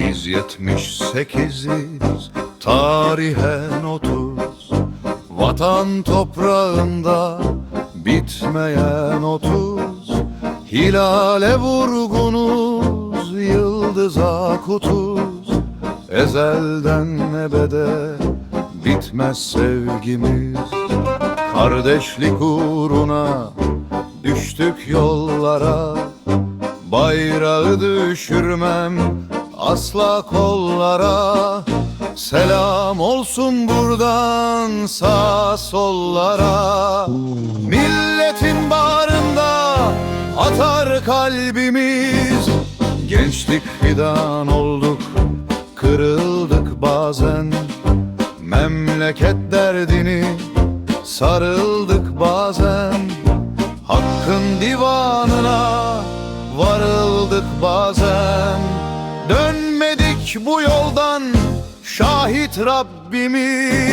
Biz yetmiş sekiziz tarihe otuz Vatan toprağında bitmeyen otuz Hilale vurgunuz yıldıza kutuz. Ezelden ebede bitmez sevgimiz. Kardeşlik uğruna düştük yollara. Bayrağı düşürmem asla kollara Selam olsun buradan sağ sollara. Milletin bağrında atar kalbimiz. Gençlik fidan olduk kırıldık bazen. Memleket derdini sarıldık bazen. Hakkın divanına varıldık bazen Dönmedik bu yoldan şahit Rabbimiz.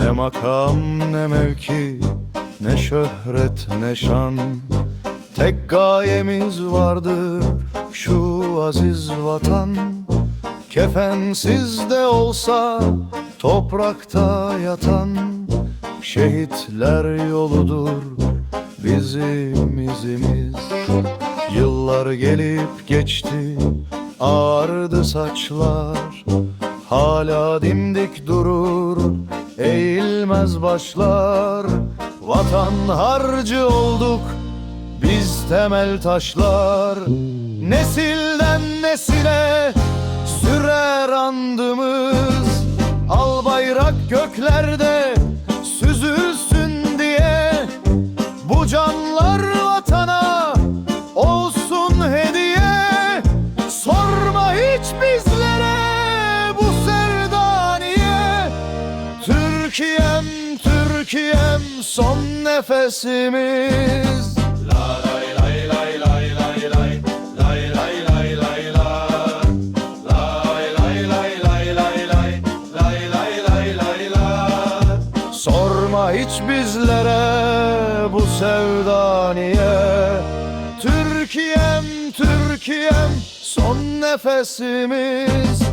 Ne makam ne mevki ne şöhret ne şan. Tek gayemiz vardır şu aziz vatan. Kefensiz de olsa toprakta yatan Şehitler yoludur bizim izimiz. Yıllar gelip geçti ağardı saçlar. Hala dimdik durur eğilmez başlar Vatan harcı olduk biz temel taşlar. Nesilden nesile sürer andımız Al bayrak göklerde Türkiye'm son nefesimiz? Sorma hiç bizlere bu sevda niye Türkiye'm Türkiye'm son nefesimiz